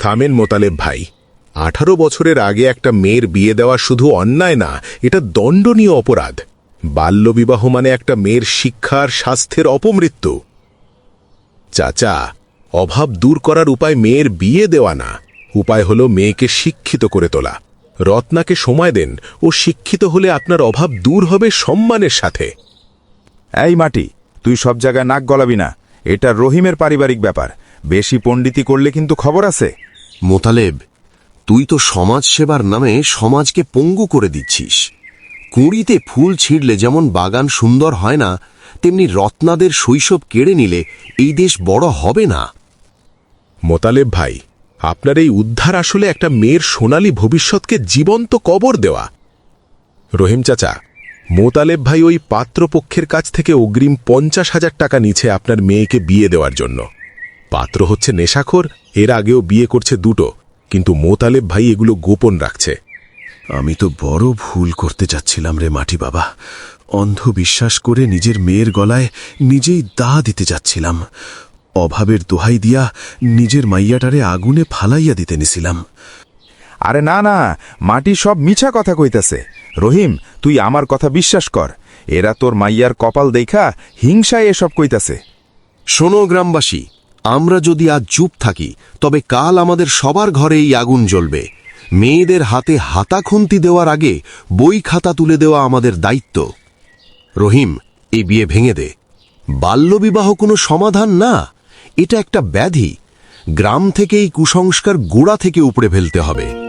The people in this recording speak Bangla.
থামেন মোতালেব ভাই। আঠারো বছরের আগে একটা মেয়ের বিয়ে দেওয়া শুধু অন্যায় না, এটা দণ্ডনীয় অপরাধ। বাল্যবিবাহ মানে একটা মেয়ের শিক্ষার স্বাস্থ্যের অপমৃত্যু। চাচা, অভাব দূর করার উপায় মেয়ের বিয়ে দেওয়া না। উপায় হলো মেয়েকে শিক্ষিত করে তোলা। রত্নাকে সময় দেন ও শিক্ষিত হলে আপনার অভাব দূর হবে সম্মানের সাথে। এই মাটি, তুই সব জায়গায় নাক গলাবি না। এটা রহিমের পারিবারিক ব্যাপার। বেশি পণ্ডিতি করলে কিন্তু খবর আছে। মোতালেব, তুই তো সমাজ সেবার নামে সমাজকে পঙ্গু করে দিচ্ছিস। কুঁড়িতে ফুল ছিঁড়লে যেমন বাগান সুন্দর হয় না, তেমনি রত্নাদের শৈশব কেড়ে নিলে এই দেশ বড় হবে না। মোতালেব ভাই, আপনার এই উদ্ধার আসলে একটা মেয়ের সোনালী ভবিষ্যৎকে জীবন্ত কবর দেওয়া। রহিম চাচা, মোতালেব ভাই ওই পাত্রপক্ষের কাছ থেকে অগ্রিম পঞ্চাশ হাজার টাকা নিচ্ছে আপনার মেয়েকে বিয়ে দেওয়ার জন্য। পাত্র হচ্ছে নেশাখোর এর আগেও বিয়ে করছে দুটো। কিন্তু মোতালেব ভাই এগুলো গোপন রাখছে। আমি তো বড় ভুল করতে যাচ্ছিলাম রে মাটি বাবা। অন্ধ বিশ্বাস করে নিজের মেয়ের গলায় নিজেই দা দিতে যাচ্ছিলাম। অভাবের দোহাই দিয়া নিজের মাইয়াটারে আগুনে ফালাইয়া দিতে নিছিলাম। আরে না না মাটি সব মিছা কথা কইতাছে। রহিম তুই আমার কথা বিশ্বাস কর। এরা তোর মাইয়ার কপাল দেখা হিংসায় এসব কইতাছে। শোনো গ্রামবাসী আমরা যদি আজ চুপ থাকি, তবে কাল আমাদের সবার ঘরে এই আগুন জ্বলবে। মেয়েদের হাতে হাতা খুন্তি দেওয়ার আগে বই খাতা তুলে দেওয়া আমাদের দায়িত্ব। রহিম, এই বিয়ে ভেঙে দে। বাল্যবিবাহ কোনো সমাধান না। এটা একটা ব্যাধি। গ্রাম থেকে এই কুসংস্কার গোড়া থেকে উপড়ে ফেলতে হবে।